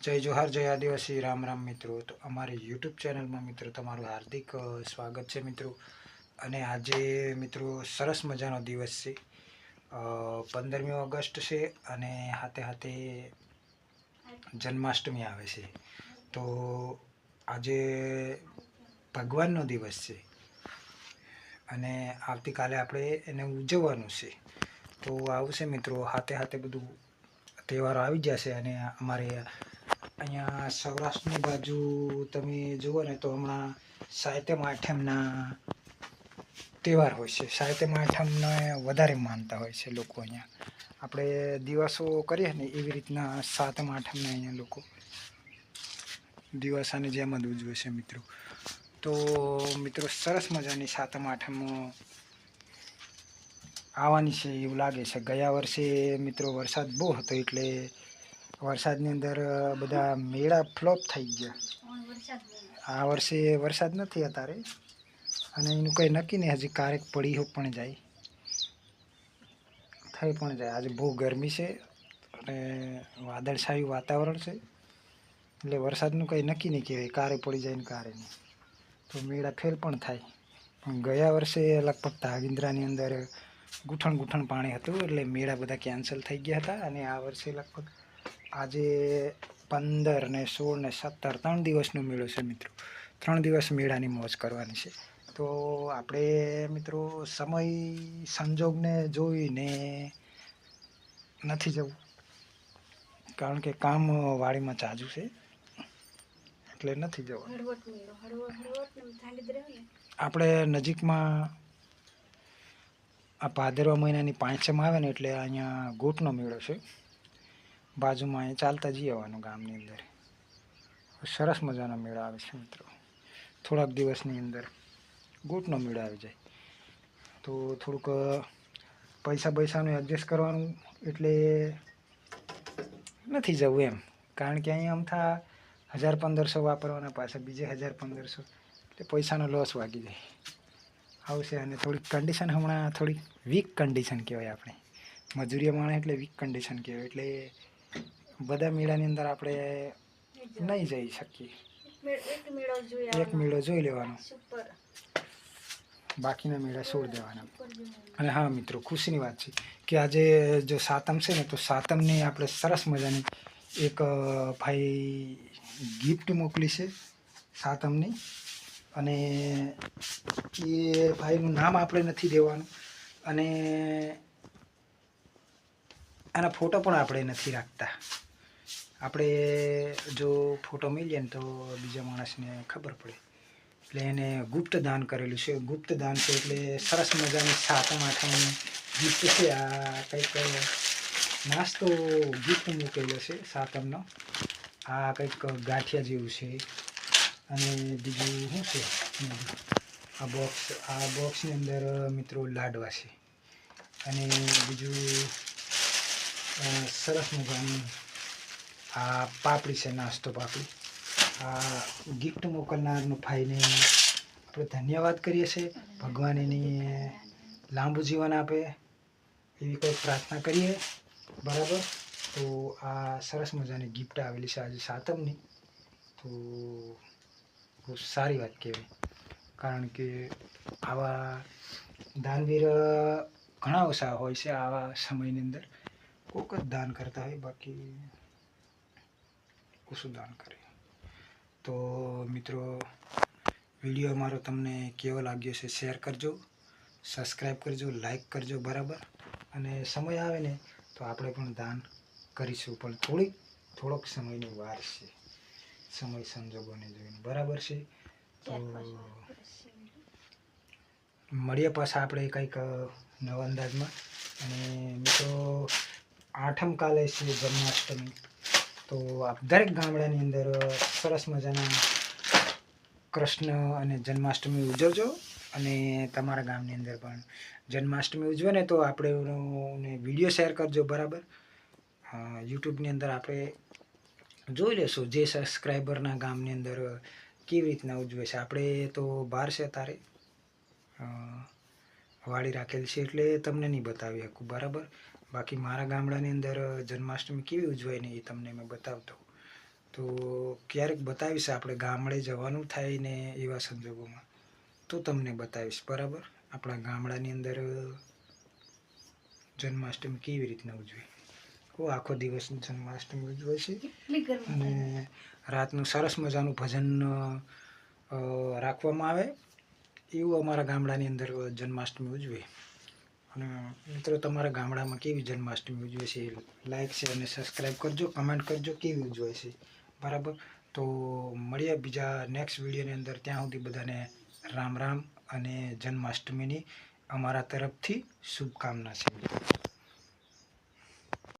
જય જોહાર, જય આદિવાસી, રામ રામ મિત્રો. તો અમારી યુટ્યુબ ચેનલમાં મિત્રો તમારું હાર્દિક સ્વાગત છે મિત્રો. અને આજે મિત્રો સરસ મજાનો દિવસ છે. પંદરમી ઓગસ્ટ છે અને હાથે હાથે જન્માષ્ટમી આવે છે. તો આજે ભગવાનનો દિવસ છે. અને આવતીકાલે આપણે એને ઉજવવાનું છે. તો આવશે મિત્રો, હાથે હાથે બધું તહેવારો આવી જશે અને અમારે અહીંયા સૌરાષ્ટ્રની બાજુ તમે જુઓ ને તો હમણાં સાહિત્યમ આઠમના તહેવાર હોય છે. સાહિત્યમ આઠમને વધારે માનતા હોય છે લોકો અહીંયા. આપણે દિવસો કરીએ ને એવી રીતના સાતમ આઠમને અહીંયા લોકો દિવસાની જેમ જ ઉજવે છે મિત્રો. તો મિત્રો સરસ મજાની સાતમ આઠમ આવવાની છે એવું લાગે છે. ગયા વર્ષે મિત્રો વરસાદ બહુ હતો એટલે વરસાદની અંદર બધા મેળા ફ્લોપ થઈ ગયા. આ વર્ષે વરસાદ નથી અત્યારે. અને એનું કંઈ નક્કી નહીં, હજી ક્યારેક પડી પણ જાય. થઈ પણ જાય. આજે બહુ ગરમી છે અને વાદળછાયું વાતાવરણ છે. એટલે વરસાદનું કંઈ નક્કી નહીં કહેવાય, કારે પડી જાય ને કારે નહીં. તો મેળા ફેલ પણ થાય. પણ ગયા વર્ષે લગભગ તાગિંદ્રાની અંદર ગૂંઠણ ગૂંઠણ પાણી હતું, એટલે મેળા બધા કેન્સલ થઈ ગયા હતા. અને આ વર્ષે લગભગ આજે પંદર ને સોળ ને સત્તર ત્રણ દિવસનો મેળો છે મિત્રો. ત્રણ દિવસ મેળાની મોજ કરવાની છે. તો આપણે મિત્રો સમય સંજોગને જોઈને નથી જવું. કારણ કે કામ વાડીમાં ચાજુ છે. એટલે નથી જવું આપણે નજીકમાં આ ભાદરવા મહિનાની પાંચમ આવે ને એટલે અહીંયા ગોટનો મેળો છે. બાજુમાં અહીંયા ચાલતા જઈ આવવાનું ગામની અંદર. સરસ મજાનો મેળો આવે છે મિત્રો. થોડાક દિવસની અંદર ગોટનો મેળો આવી જાય. તો થોડુંક પૈસા પૈસાનું એડજસ્ટ કરવાનું એટલે નથી જવું એમ. કારણ કે અહીંયા અમથા હજાર પંદરસો વાપરવાના પાછા બીજે હજાર પંદરસો. એટલે પૈસાનો લોસ વાગી જાય. આવશે અને થોડીક કન્ડિશન હમણાં થોડીક વીક કન્ડિશન કહેવાય આપણે. મજૂરીએ માણે એટલે વીક કન્ડિશન કહેવાય. એટલે બધા મેળાની અંદર આપણે નહીં જઈ શકીએ. એક મેળો જોઈ લેવાનો. બાકીના મેળા છોડી દેવાના. અને હા મિત્રો ખુશીની વાત છે કે આજે જો સાતમ છે ને તો સાતમની આપણે સરસ મજાની એક ભાઈ ગિફ્ટ મોકલી છે સાતમની. અને એ ભાઈનું નામ આપણે નથી દેવાનું. અને એના ફોટો પણ આપણે નથી રાખતા. આપણે જો ફોટો મળીએ ને તો બીજા માણસને ખબર પડે. એટલે એને ગુપ્ત દાન કરેલું છે. ગુપ્ત દાન છે એટલે સરસ મજાની સાતમ આઠમ ગિફ્ટ છે. આ કંઈક નાસ્તો ગિફ્ટ મૂકેલો છે સાતમનો. આ કંઈક ગાંઠિયા જેવું છે. અને બીજું શું છે? આ બોક્સ આ બોક્સની અંદર મિત્રો લાડવા છે. અને બીજું સરસ મજાનું આ પાપડી છે નાસ્તો પાપડી. આ ગિફ્ટ મોકલનારનું ભાઈને આપણે ધન્યવાદ કરીએ છીએ. ભગવાન એની લાંબુ જીવન આપે એવી કોઈ પ્રાર્થના કરીએ. બરાબર? તો આ સરસ મજાની ગિફ્ટ આવેલી છે આજે સાતમની. તો બહુ સારી વાત કહેવાય. કારણ કે આવા દાનવીર ઘણા ઓછા હોય છે આવા સમયની અંદર. કોઈક જ દાન કરતા હોય, બાકી ઓછું દાન કરે. તો મિત્રો, વીડિયો અમારો તમને કેવો લાગ્યો છે શેર કરજો સબસ્ક્રાઈબ કરજો લાઈક કરજો બરાબર. અને સમય આવે ને તો આપણે પણ દાન કરીશું, પણ થોડીક, થોડોક સમયની વાર છે. સમય સંજોગોને જોઈને. બરાબર છે? તો મળીએ પાછા આપણે કંઈક નવા અંદાજમાં. અને મિત્રો, આઠમ કાલે છે જન્માષ્ટમી. તો આપ દરેક ગામડાની અંદર સરસ મજાના કૃષ્ણ અને જન્માષ્ટમી ઉજવજો અને તમારા ગામની અંદર પણ જન્માષ્ટમી ઉજવે ને તો આપણે વીડિયો શેર કરજો બરાબર. યુટ્યુબની અંદર આપણે જોઈ લેશું જે સબસ્ક્રાઈબરના ગામની અંદર કેવી રીતના ઉજવે છે. આપણે તો બહાર છે તારે. વાડી રાખેલ છે એટલે તમને નહીં બતાવી શકું બરાબર? બાકી મારા ગામડાની અંદર જન્માષ્ટમી કેવી ઉજવાય ને એ તમને મેં બતાવતો. તો ક્યારેક બતાવીશ આપણે ગામડે જવાનું થાય ને એવા સંજોગોમાં. તો તમને બતાવીશ બરાબર? આપણા ગામડાની અંદર જન્માષ્ટમી કેવી રીતના ઉજવે ઓ આખો દિવસ જન્માષ્ટમી ઉજવે છે. અને રાતનું સરસ મજાનું ભજન રાખવામાં આવે. એવું અમારા ગામડાની અંદર જન્માષ્ટમી ઉજવે. અને મિત્રો, તમારા ગામડામાં કેવી જન્માષ્ટમી ઉજવે છે? લાઇક છે અને સબસ્ક્રાઈબ કરજો કમેન્ટ કરજો, કેવી ઉજવે છે? બરાબર? તો મળીએ બીજા નેક્સ્ટ વિડીયોની અંદર. ત્યાં સુધી બધાને રામ રામ અને જન્માષ્ટમીની અમારા તરફથી શુભકામના છે.